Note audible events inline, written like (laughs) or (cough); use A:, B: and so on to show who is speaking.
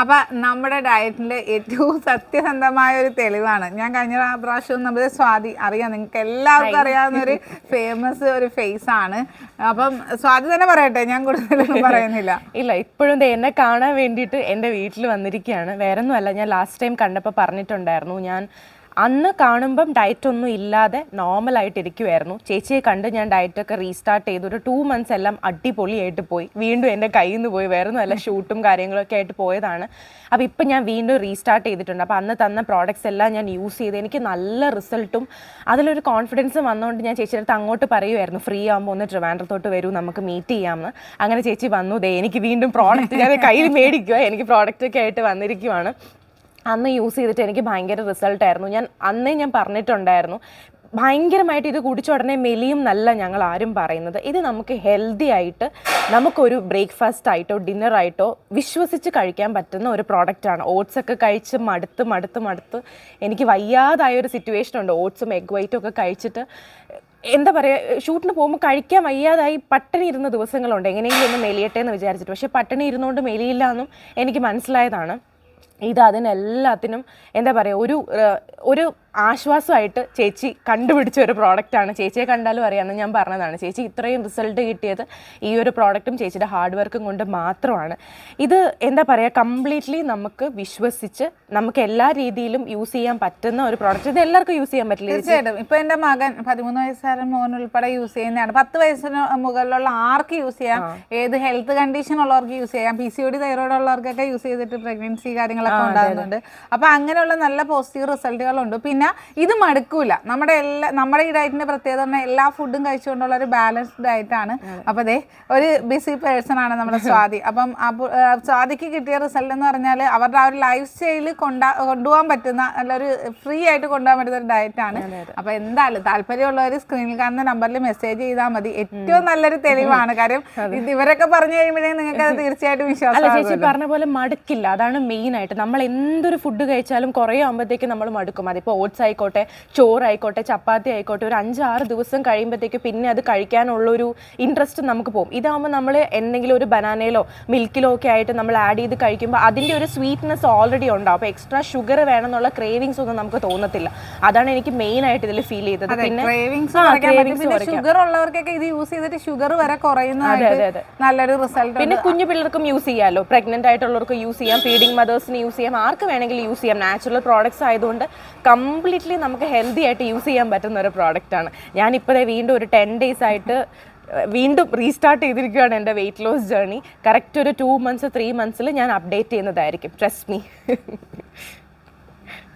A: അപ്പൊ നമ്മുടെ ഡയറ്റിന്റെ ഏറ്റവും സത്യസന്ധമായ ഒരു തെളിവാണ്. ഞാൻ കഴിഞ്ഞ പ്രാവശ്യം നമ്മുടെ സ്വാതി അറിയാം. നിങ്ങൾക്ക് എല്ലാവർക്കും അറിയാവുന്ന ഒരു ഫേമസ് ഒരു ഫേസ് ആണ്. അപ്പം സ്വാതി തന്നെ പറയട്ടെ ഞാൻ കൂടുതലൊന്നും (laughs) പറയുന്നില്ല.
B: ഇല്ല ഇപ്പോഴും എന്നെ കാണാൻ വേണ്ടിയിട്ട് എന്റെ വീട്ടിൽ വന്നിരിക്കുകയാണ്. വേറെ ഒന്നുമല്ല ഞാൻ ലാസ്റ്റ് ടൈം കണ്ടപ്പോൾ പറഞ്ഞിട്ടുണ്ടായിരുന്നു. ഞാൻ അന്ന് കാണുമ്പം ഡയറ്റ് ഒന്നും ഇല്ലാതെ നോർമലായിട്ട് ഇരിക്കുമായിരുന്നു ചേച്ചിയെ കണ്ട് ഞാൻ ഡയറ്റൊക്കെ റീസ്റ്റാർട്ട് ചെയ്തു ഒരു ടു മന്ത്സ് എല്ലാം അടിപൊളിയായിട്ട് പോയി. വീണ്ടും എന്റെ കയ്യിൽ നിന്ന് പോയി. വേറെ നല്ല ഷൂട്ടും കാര്യങ്ങളൊക്കെ ആയിട്ട് പോയതാണ്. അപ്പോൾ ഇപ്പം ഞാൻ വീണ്ടും റീസ്റ്റാർട്ട് ചെയ്തിട്ടുണ്ട്. അപ്പോൾ അന്ന് തന്ന പ്രോഡക്റ്റ്സ് എല്ലാം ഞാൻ യൂസ് ചെയ്ത് എനിക്ക് നല്ല റിസൾട്ടും അതിലൊരു കോൺഫിഡൻസും വന്നുകൊണ്ട് ഞാൻ ചേച്ചിയുടെ അടുത്ത് അങ്ങോട്ട് പറയുമായിരുന്നു ഫ്രീ ആകുമ്പോൾ ഒന്ന് ട്രിവാൻഡ്രത്തോട്ട് വരൂ നമുക്ക് മീറ്റ് ചെയ്യാമെന്ന് അങ്ങനെ ചേച്ചി വന്നു. ദേ എനിക്ക് വീണ്ടും പ്രോഡക്റ്റ് ഞാൻ കയ്യിൽ മേടിക്കുക എനിക്ക് പ്രോഡക്റ്റൊക്കെ ആയിട്ട് വന്നിരിക്കുവാണ്. അന്ന് യൂസ് ചെയ്തിട്ട് എനിക്ക് ഭയങ്കര റിസൾട്ട് ആയിരുന്നു. ഞാൻ അന്നേ ഞാൻ പറഞ്ഞിട്ടുണ്ടായിരുന്നു. ഭയങ്കരമായിട്ട് ഇത് കുടിച്ച ഉടനെ മെലിയും നല്ല ഞങ്ങൾ ആരും പറയുന്നത്. ഇത് നമുക്ക് ഹെൽത്തി ആയിട്ട് നമുക്കൊരു ബ്രേക്ക്ഫാസ്റ്റ് ആയിട്ടോ ഡിന്നർ ആയിട്ടോ വിശ്വസിച്ച് കഴിക്കാൻ പറ്റുന്ന ഒരു പ്രോഡക്റ്റാണ് ഓട്സ് ഒക്കെ കഴിച്ച് മടുത്ത് മടുത്ത് മടുത്ത് എനിക്ക് വയ്യാതായ ഒരു സിറ്റുവേഷൻ ഉണ്ട്. ഓട്സും എഗ് വൈറ്റും ഒക്കെ കഴിച്ചിട്ട് എന്താ പറയുക ഷൂട്ടിന് പോകുമ്പോൾ കഴിക്കാൻ വയ്യാതായി പട്ടിണി ഇരുന്ന ദിവസങ്ങളുണ്ട്. എങ്ങനെയെങ്കിലും ഒന്ന് മെലിയട്ടെ എന്ന് വിചാരിച്ചിട്ട്. പക്ഷേ പട്ടിണി ഇരുന്നുകൊണ്ട് മെലിയില്ല എന്നും എനിക്ക് മനസ്സിലായതാണ്. ഇത് അതിനെല്ലാത്തിനും എന്താ പറയുക ഒരു ഒരു ആശ്വാസമായിട്ട് ചേച്ചി കണ്ടുപിടിച്ച ഒരു പ്രോഡക്റ്റാണ്. ചേച്ചിയെ കണ്ടാലും അറിയാമെന്ന് ഞാൻ പറഞ്ഞതാണ്. ചേച്ചി ഇത്രയും റിസൾട്ട് കിട്ടിയത് ഈ ഒരു പ്രോഡക്റ്റും ചേച്ചിയുടെ ഹാർഡ് വർക്കും കൊണ്ട് മാത്രമാണ്. ഇത് എന്താ പറയുക കംപ്ലീറ്റ്ലി നമുക്ക് വിശ്വസിച്ച് നമുക്ക് എല്ലാ രീതിയിലും യൂസ് ചെയ്യാൻ പറ്റുന്ന ഒരു പ്രോഡക്റ്റ് ഇത് എല്ലാവർക്കും യൂസ് ചെയ്യാൻ പറ്റില്ല?
A: തീർച്ചയായിട്ടും. ഇപ്പൊ എന്റെ മകൻ പതിമൂന്ന് വയസ്സുകാരൻ മോൻ ഉൾപ്പെടെ യൂസ് ചെയ്യുന്നതാണ്. പത്ത് വയസ്സിന് മുകളിലുള്ള ആർക്ക് യൂസ് ചെയ്യാം? ഏത് ഹെൽത്ത് കണ്ടീഷൻ ഉള്ളവർക്ക് യൂസ് ചെയ്യാം. P C O D thyroid ഉള്ളവർക്കൊക്കെ use ചെയ്തിട്ട് പ്രഗ്നൻസി കാര്യങ്ങളൊക്കെ ഉണ്ടാകുന്നുണ്ട്. അപ്പൊ അങ്ങനെയുള്ള നല്ല പോസിറ്റീവ് റിസൾട്ടുകളുണ്ട് പിന്നെ ഇത് മടുക്കൂല. നമ്മുടെ എല്ലാ നമ്മുടെ ഈ ഡയറ്റിന്റെ പ്രത്യേകത പറഞ്ഞാൽ എല്ലാ ഫുഡും കഴിച്ചുകൊണ്ടുള്ള ഒരു ബാലൻസ്ഡ് ഡയറ്റ് ആണ്. അപ്പൊ ദേ ഒരു ബിസി പേഴ്സൺ ആണ് നമ്മുടെ (laughs) സ്വാതി. അപ്പം സ്വാതിക്ക് കിട്ടിയ റിസൾട്ട് എന്ന് പറഞ്ഞാൽ അവരുടെ ആ ഒരു ലൈഫ് സ്റ്റൈൽ കൊണ്ടാ കൊണ്ടുപോകാൻ പറ്റുന്ന നല്ലൊരു ഫ്രീ ആയിട്ട് കൊണ്ടുപോകാൻ പറ്റുന്ന ഒരു ഡയറ്റ് ആണ്. അപ്പൊ എന്തായാലും താല്പര്യമുള്ളവർ സ്ക്രീനിൽ കാണുന്ന നമ്പറിൽ മെസ്സേജ് ചെയ്താൽ മതി. ഏറ്റവും നല്ലൊരു തെളിവാണ്. കാര്യം (laughs) ഇത് ഇവരൊക്കെ പറഞ്ഞു കഴിയുമ്പോഴേ നിങ്ങൾക്ക് അത് തീർച്ചയായിട്ടും വിശ്വാസം
B: ചേച്ചി പറഞ്ഞ പോലെ മടുക്കില്ല. അതാണ് മെയിൻ ആയിട്ട്. നമ്മൾ എന്തൊരു ഫുഡ് കഴിച്ചാലും കുറേ ആകുമ്പോഴത്തേക്ക് നമ്മൾ മടുക്കും. അതിപ്പോൾ ഓട്സ് ആയിക്കോട്ടെ ചോറായിക്കോട്ടെ ചപ്പാത്തി ആയിക്കോട്ടെ ഒരു അഞ്ചാറ് ദിവസം കഴിയുമ്പോഴത്തേക്ക് പിന്നെ അത് കഴിക്കാനുള്ള ഒരു ഇൻട്രസ്റ്റ് നമുക്ക് പോകും ഇതാകുമ്പോൾ നമ്മൾ എന്തെങ്കിലും ഒരു ബനാനയിലോ മിൽക്കിലോ ഒക്കെ ആയിട്ട് നമ്മൾ ആഡ് ചെയ്ത് കഴിക്കുമ്പോൾ അതിന്റെ ഒരു സ്വീറ്റ്നെസ് ഓൾറെഡി ഉണ്ടാവും. അപ്പോൾ എക്സ്ട്രാ ഷുഗർ വേണമെന്നുള്ള ക്രേവിങ്സ് ഒന്നും നമുക്ക് തോന്നത്തില്ല. അതാണ് എനിക്ക് മെയിൻ ആയിട്ട് ഇതിൽ ഫീൽ ചെയ്തത്. പിന്നെ
A: ഷുഗർ ഉള്ളവർക്കൊക്കെ ഇത് യൂസ് ചെയ്തിട്ട് ഷുഗർ വരെ നല്ലൊരു റിസൾട്ട്
B: പിന്നെ കുഞ്ഞു പിള്ളേർക്കും യൂസ് ചെയ്യാമല്ലോ പ്രഗ്നന്റ് ആയിട്ടുള്ളവർക്ക് യൂസ് ചെയ്യാം. ഫീഡിങ് മദേഴ്സിന് യൂസ് ചെയ്യാം. ആർക്ക് വേണമെങ്കിലും യൂസ് ചെയ്യാം. നാച്ചുറൽ പ്രോഡക്ട്സ് ആയതുകൊണ്ട് കംപ്ലീറ്റ്ലി നമുക്ക് ഹെൽത്തി ആയിട്ട് യൂസ് ചെയ്യാൻ പറ്റുന്ന ഒരു പ്രോഡക്റ്റ് ആണ്. ഞാനിപ്പോഴേ വീണ്ടും ഒരു ടെൻ ഡേയ്സ് ആയിട്ട് വീണ്ടും റീസ്റ്റാർട്ട് ചെയ്തിരിക്കുകയാണ് എന്റെ വെയിറ്റ് ലോസ് ജേർണി കറക്റ്റ് ഒരു ടു മന്ത്സ് ത്രീ മന്ത്സിൽ ഞാൻ അപ്ഡേറ്റ് ചെയ്യുന്നതായിരിക്കും. Trust me (laughs)